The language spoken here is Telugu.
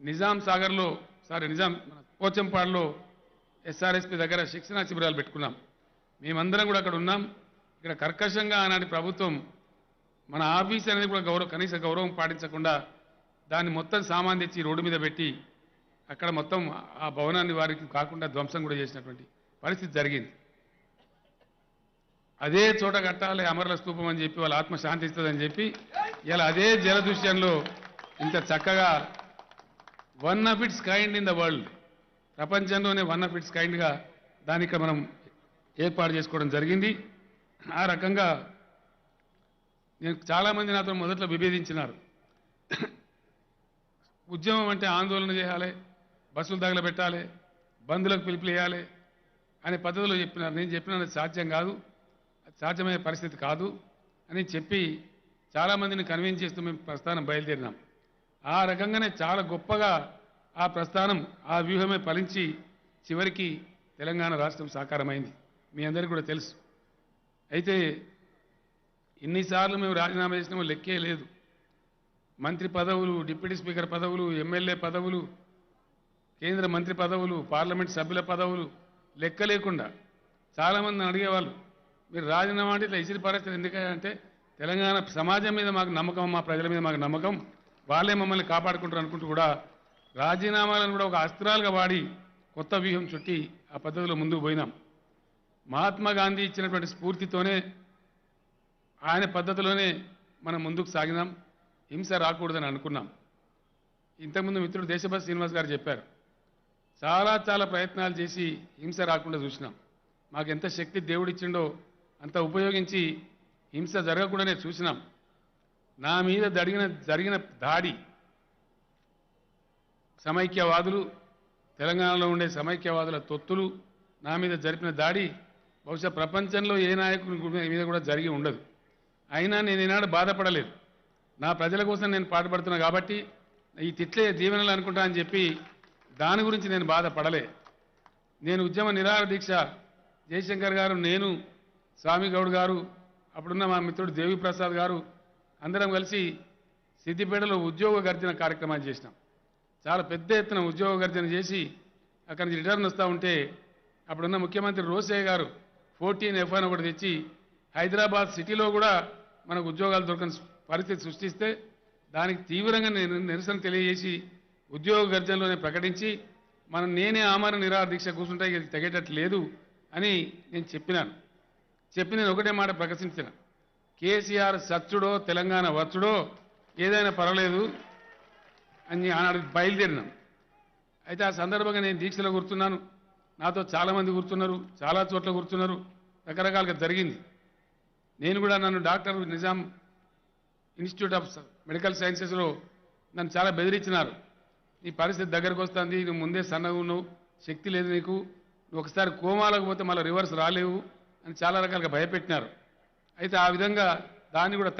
నిజాం సాగర్లో సారీ నిజాం మన పోచంపాడులో ఎస్ఆర్ఎస్పి దగ్గర శిక్షణా శిబిరాలు పెట్టుకున్నాం. మేమందరం కూడా అక్కడ ఉన్నాం. ఇక్కడ కర్కశంగా ఆనాటి ప్రభుత్వం మన ఆఫీస్ అనేది కూడా గౌరవ కనీస గౌరవం పాటించకుండా దాన్ని మొత్తం సామాన్ తెచ్చి రోడ్డు మీద పెట్టి అక్కడ మొత్తం ఆ భవనాన్ని వారికి కాకుండా ధ్వంసం కూడా చేసినటువంటి పరిస్థితి జరిగింది. అదే చోట కట్టాలి అమరుల స్తూపం అని చెప్పి వాళ్ళ ఆత్మ శాంతిస్తుందని చెప్పి ఇలా అదే జలదృశ్యంలో ఇంత చక్కగా one of its kind in the world. ప్రపంచంలోనే వన్ ఆఫ్ ఇట్స్ కైండ్గా దానికి మనం ఏర్పాటు చేసుకోవడం జరిగింది. ఆ రకంగా నేను చాలామంది నాతో మొదట్లో విభేదించినారు. ఉద్యమం అంటే ఆందోళన చేయాలి బస్సులు తగలబెట్టాలి బంధులకు పిలుపులేయాలి అనే పద్ధతిలో చెప్పినారు. నేను చెప్పిన సాధ్యం కాదు సాధ్యమయ్యే పరిస్థితి కాదు అని చెప్పి చాలామందిని కన్విన్స్ చేస్తూ మేము ప్రస్థానం బయలుదేరినాం. ఆ రకంగానే చాలా గొప్పగా ఆ ప్రస్థానం ఆ వ్యూహమే ఫలించి చివరికి తెలంగాణ రాష్ట్రం సాకారమైంది. మీ అందరికీ కూడా తెలుసు. అయితే ఇన్నిసార్లు మేము రాజీనామా చేసినాము లెక్కే లేదు. మంత్రి పదవులు డిప్యూటీ స్పీకర్ పదవులు ఎమ్మెల్యే పదవులు కేంద్ర మంత్రి పదవులు పార్లమెంట్ సభ్యుల పదవులు లెక్క లేకుండా చాలామంది అడిగేవాళ్ళు మీరు రాజీనామా అంటే ఇట్లా ఇసిరి పరిస్థితి ఎందుకంటే తెలంగాణ సమాజం మీద మాకు నమ్మకం మా ప్రజల మీద మాకు నమ్మకం. వాళ్ళే మమ్మల్ని కాపాడుకుంటారు అనుకుంటూ కూడా రాజీనామాలను కూడా ఒక అస్త్రాలుగా వాడి కొత్త వ్యూహం చుట్టి ఆ పద్ధతిలో ముందుకు పోయినాం. మహాత్మా గాంధీ ఇచ్చినటువంటి స్ఫూర్తితోనే ఆయన పద్ధతిలోనే మనం ముందుకు సాగినాం. హింస రాకూడదని అనుకున్నాం. ఇంతకుముందు మిత్రుడు దేశభక్తి శ్రీనివాస్ గారు చెప్పారు చాలా చాలా ప్రయత్నాలు చేసి హింస రాకుండా చూసినాం. మాకు ఎంత శక్తి దేవుడిచ్చిండో అంత ఉపయోగించి హింస జరగకుండానే చూసినాం. నా మీద జరిగిన జరిగిన దాడి సమైక్యవాదులు తెలంగాణలో ఉండే సమైక్యవాదుల తొత్తులు నా మీద జరిపిన దాడి బహుశా ప్రపంచంలో ఏ నాయకుని మీద కూడా జరిగి ఉండదు. అయినా నేను ఈనాడు బాధపడలేదు. నా ప్రజల కోసం నేను పాటుపడుతున్నా కాబట్టి ఈ తిట్లే దీవెనలు అనుకుంటా అని చెప్పి దాని గురించి నేను బాధపడలే. నేను ఉద్యమ నిరాహార దీక్ష జయశంకర్ గారు నేను స్వామి గౌడ్ గారు అప్పుడున్న మా మిత్రుడు దేవిప్రసాద్ గారు అందరం కలిసి సిద్దిపేటలో ఉద్యోగ గర్జన కార్యక్రమాన్ని చేసినాం. చాలా పెద్ద ఎత్తున ఉద్యోగ గర్జన చేసి అక్కడి నుంచి రిటర్న్ వస్తూ ఉంటే అప్పుడున్న ముఖ్యమంత్రి రోసయ్య గారు ఫోర్టీన్ ఎఫ్ అని ఒకటి తెచ్చి హైదరాబాద్ సిటీలో కూడా మనకు ఉద్యోగాలు దొరకని పరిస్థితి సృష్టిస్తే దానికి తీవ్రంగా నేను నిరసన తెలియజేసి ఉద్యోగ గర్జనలోనే ప్రకటించి మనం నేనే ఆమరణ నిరాహార దీక్ష కూర్చుంటే ఇది తెగేటట్టు లేదు అని నేను చెప్పినాను. చెప్పి నేను ఒకటే మాట ప్రకటించిన. కేసీఆర్ సచ్చుడో తెలంగాణ వచ్చుడో ఏదైనా పర్వాలేదు అని ఆనాడు బయలుదేరినాం. అయితే ఆ సందర్భంగా నేను దీక్షలో కూర్చున్నాను. నాతో చాలామంది కూర్చున్నారు చాలా చోట్ల కూర్చున్నారు. రకరకాలుగా జరిగింది. నేను కూడా నన్ను doctor Nizam institute of medical సైన్సెస్లో నన్ను చాలా బెదిరించినారు. నీ పరిస్థితి దగ్గరకు వస్తుంది నువ్వు ముందే సన్నగా ఉన్నావు శక్తి లేదు నీకు. నువ్వు ఒకసారి కోమాలకు పోతే మళ్ళీ రివర్స్ రాలేవు అని చాలా రకాలుగా భయపెట్టినారు. అయితే ఆ విధంగా దాన్ని కూడా